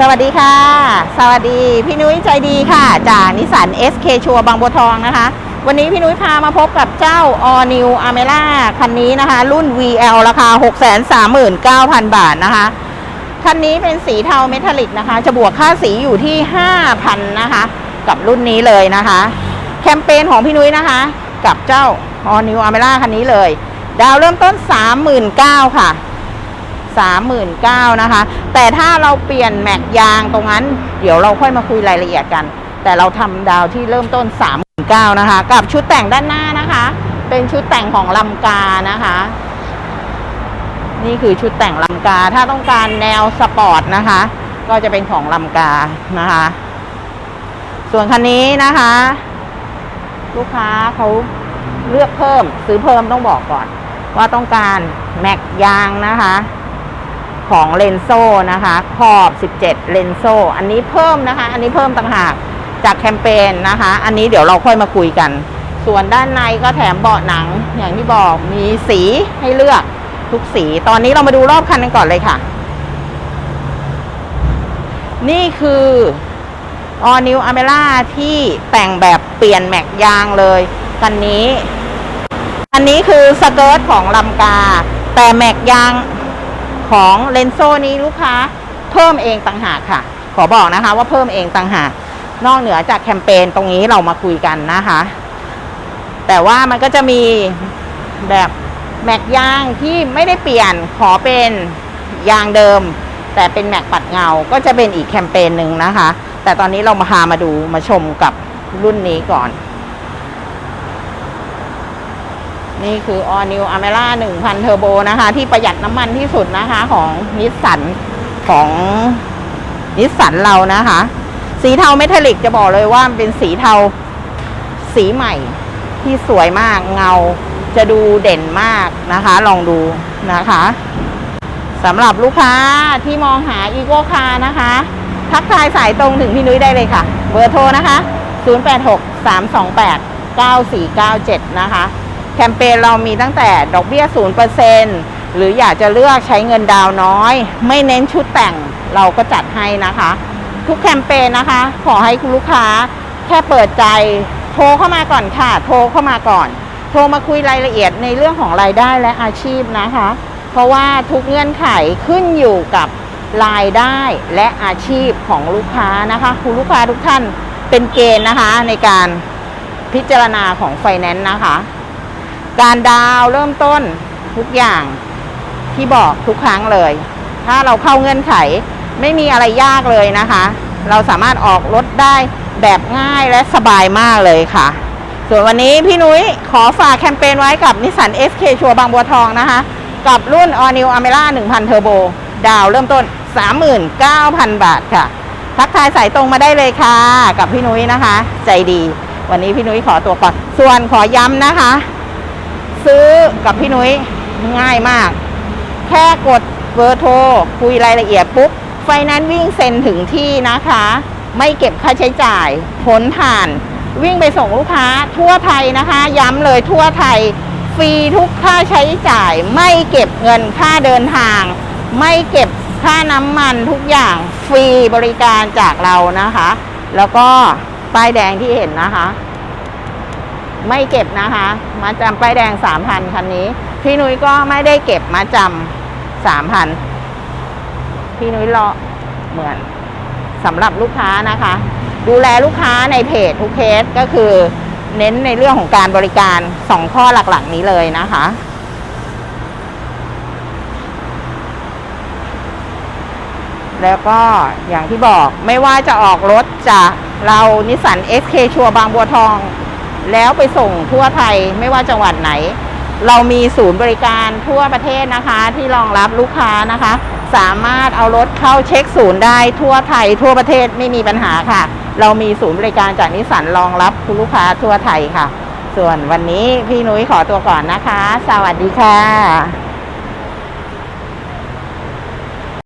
สวัสดีค่ะ สวัสดีพี่นุ้ยใจดีค่ะ จากนิสสัน SK ชัวบางบัวทองนะคะ วันนี้พี่นุ้ยพามาพบกับเจ้า All New Amela คันนี้นะคะ รุ่น VL ราคา 639,000 บาทนะคะ คันนี้เป็นสีเทาเมทัลลิกนะคะ จะบวกค่าสีอยู่ที่ 5,000 นะคะ กับรุ่นนี้เลยนะคะ แคมเปญของพี่นุ้ยนะคะ กับเจ้า All New Amela คันนี้เลย ดาวเริ่มต้น 39,000ค่ะ 39,000นะคะ แต่ถ้าเราเปลี่ยนแม็กยางตรงนั้น เดี๋ยวเราค่อยมาคุยรายละเอียดกัน แต่เราทำดาวที่เริ่มต้น 39,000นะคะ กับชุดแต่งด้านหน้านะคะ เป็นชุดแต่งของลำกานะคะ นี่คือชุดแต่งลำกา ถ้าต้องการแนวสปอร์ตนะคะ ก็จะเป็นของลำกานะคะ ส่วนคันนี้นะคะ ลูกค้าเขาเลือกเพิ่มซื้อเพิ่มต้องบอกก่อนว่าต้องการแม็กยางนะคะ ของเลนโซนะคะขอบ 17 เลนโซอันนี้เพิ่มนะคะ อันนี้เพิ่มต่างหากจากแคมเปญนะคะ อันนี้เดี๋ยวเราค่อยมาคุยกัน ส่วนด้านในก็แถมเบาะหนังอย่างที่บอกมีสีให้เลือกทุกสี ตอนนี้เรามาดูรอบคันกันก่อนเลยค่ะ นี่คือ All New Amela ที่แต่งแบบเปลี่ยนแม็กยางเลยคันนี้ อันนี้คือสเกิร์ตของลำกา แต่แม็กยาง ของเลนโซนี้ลูกค้าเพิ่มเองต่างหากค่ะ ขอบอกนะคะว่าเพิ่มเองต่างหาก นอกเหนือจากแคมเปญตรงนี้เรามาคุยกันนะคะ แต่ว่ามันก็จะมีแบบแม็กยางที่ไม่ได้เปลี่ยนขอเป็นยางเดิม แต่เป็นแม็กปัดเงา ก็จะเป็นอีกแคมเปญหนึ่งนะคะ แต่ตอนนี้เรามาพามาดูมาชมกับรุ่นนี้ก่อน นี่คือ All New Amera 1000เทอร์โบนะคะ ที่ประหยัดน้ำมันที่สุดนะคะของนิสสันของนิสสันเรานะคะ สีเทาเมทัลลิกจะบอกเลยว่าเป็นสีเทาสีใหม่ที่สวยมากเงาจะดูเด่นมากนะคะ ลองดูนะคะสำหรับลูกค้าที่มองหาอีโก้คาร์นะคะ ทักทายสายตรงถึงพี่นุ้ยได้เลยค่ะ เบอร์โทรนะคะ 086 328 9497 นะคะ แคมเปญเรามีตั้งแต่ดอกเบี้ย 0%หรืออยากจะเลือกใช้เงินดาวน์น้อย ไม่เน้นชุดแต่งเราก็จัดให้นะคะ ทุกแคมเปญนะคะ ขอให้คุณลูกค้าแค่เปิดใจ โทรเข้ามาก่อนค่ะ โทรเข้ามาก่อน โทรมาคุยรายละเอียดในเรื่องของรายได้และอาชีพนะคะ เพราะว่าทุกเงื่อนไขขึ้นอยู่กับรายได้และอาชีพของลูกค้านะคะ คุณลูกค้าทุกท่านเป็นเกณฑ์นะคะในการพิจารณาของไฟแนนซ์นะคะ การดาวเริ่มต้นทุกอย่างที่บอกทุกครั้งเลย ถ้าเราเข้าเงื่อนไขไม่มีอะไรยากเลยนะคะ เราสามารถออกรถได้แบบง่ายและสบายมากเลยค่ะ ส่วนวันนี้พี่นุ้ยขอฝากแคมเปญไว้กับนิสสัน SK ชัวบางบัวทองนะคะ กับรุ่น All New Amera 1000 Turbo ดาวเริ่มต้น 39,000 บาทค่ะ ทักทายสายตรงมาได้เลยค่ะ กับพี่นุ้ยนะคะ ใจดี วันนี้พี่นุ้ยขอตัวก่อน ส่วนขอย้ำนะคะ กับพี่นุ้ยง่ายมาก แค่กดเบอร์โทรคุยรายละเอียดปุ๊บ ไฟนั้นซ์วิ่งเซ็นถึงที่นะคะ ไม่เก็บค่าใช้จ่าย ผลผ่าน วิ่งไปส่งลูกค้าทั่วไทยนะคะ ย้ำเลยทั่วไทย ฟรีทุกค่าใช้จ่าย ไม่เก็บเงินค่าเดินทาง ไม่เก็บค่าน้ำมันทุกอย่างฟรีบริการจากเรานะคะ แล้วก็ป้ายแดงที่เห็นนะคะ ไม่เก็บนะคะ มาจำป้ายแดงสามพันคันนี้ พี่นุ้ยก็ไม่ได้เก็บมาจำสามพันพี่นุ้ยรอเหมือนสำหรับลูกค้านะคะ ดูแลลูกค้าในเพจทุกเคสก็คือเน้นในเรื่องของการบริการสองข้อหลักๆนี้เลยนะคะแล้วก็อย่างที่บอกไม่ว่าจะออกรถจากเรานิสสัน SK ชัวบางบัวทอง แล้วไปส่งทั่วไทยไม่ว่าจังหวัดไหน เรามีศูนย์บริการทั่วประเทศนะคะ ที่รองรับลูกค้านะคะ สามารถเอารถเข้าเช็คศูนย์ได้ทั่วไทย ทั่วประเทศไม่มีปัญหาค่ะ เรามีศูนย์บริการจากนิสสันรองรับคุณลูกค้าทั่วไทยค่ะ ส่วนวันนี้พี่นุ้ยขอตัวก่อนนะคะ สวัสดีค่ะ